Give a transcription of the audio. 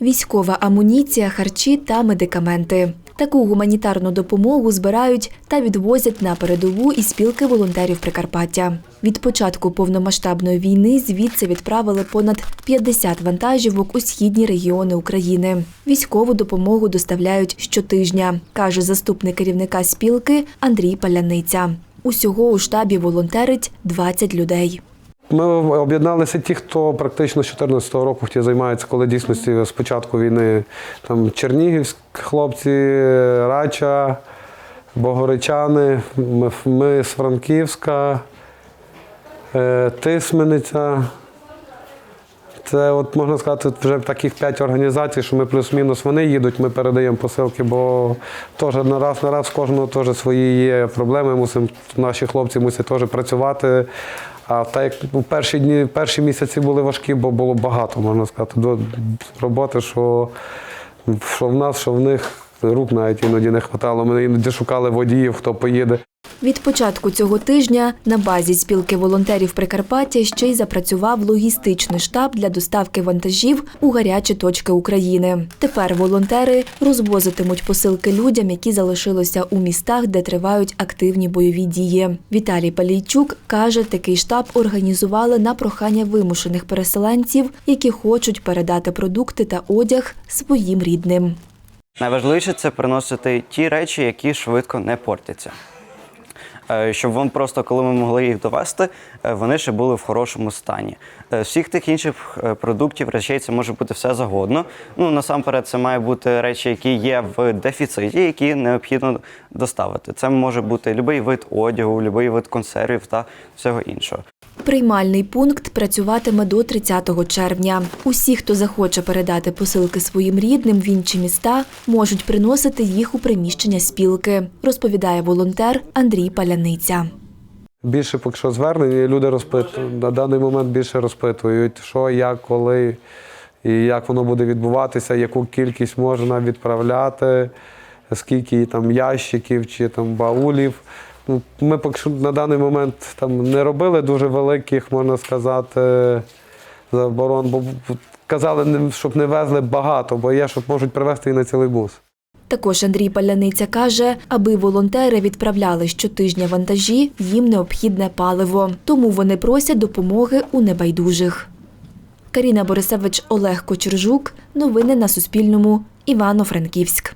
військова амуніція, харчі та медикаменти. Таку гуманітарну допомогу збирають та відвозять на передову і спілки волонтерів Прикарпаття. Від початку повномасштабної війни звідси відправили понад 50 вантажівок у східні регіони України. Військову допомогу доставляють щотижня, каже заступник керівника спілки Андрій Паляниця. Усього у штабі волонтерить 20 людей. Ми об'єдналися ті, хто практично з 2014 року хто займається, коли дійсності з початку війни там Чернігівські хлопці, Рача, Богоричани, ми, ми з Франківська, е, Тисмениця. Це от можна сказати, вже таких п'ять організацій, що ми плюс-мінус вони їдуть, ми передаємо посилки, бо теж на раз на раз кожного теж свої є проблеми. Мусимо, наші хлопці мусять теж працювати. А так як у перші дні, перші місяці були важкі, бо було багато, можна сказати, до роботи, що, що в нас, що в них рук навіть іноді не вистачало. Ми іноді шукали водіїв, хто поїде. Від початку цього тижня на базі спілки волонтерів Прикарпаття ще й запрацював логістичний штаб для доставки вантажів у гарячі точки України. Тепер волонтери розвозитимуть посилки людям, які залишилися у містах, де тривають активні бойові дії. Віталій Палійчук каже, такий штаб організували на прохання вимушених переселенців, які хочуть передати продукти та одяг своїм рідним. Найважливіше це приносити ті речі, які швидко не портяться. Е, Щоб вам просто, коли ми могли їх довести, е, вони ще були в хорошому стані. Е, Всіх тих інших продуктів, речей це може бути все загодно. Ну насамперед, це має бути речі, які є в дефіциті, які необхідно доставити. Це може бути будь-який вид одягу, будь-який вид консервів та всього іншого. Приймальний пункт працюватиме до 30 червня. Усі, хто захоче передати посилки своїм рідним в інші міста, можуть приносити їх у приміщення спілки, розповідає волонтер Андрій Паляниця. Більше поки що звернень, і люди розпитують. На даний момент більше розпитують, що, як, коли і як воно буде відбуватися, яку кількість можна відправляти, скільки там ящиків чи там баулів. Ну, Ми поки що на даний момент там не робили дуже великих, можна сказати, заборон, бо казали, щоб не везли багато, бо є, щоб можуть привезти і на цілий бус. Також Андрій Паляниця каже, аби волонтери відправляли щотижня вантажі, їм необхідне паливо. Тому вони просять допомоги у небайдужих. Каріна Борисевич, Олег Кочержук. Новини на Суспільному. Івано-Франківськ.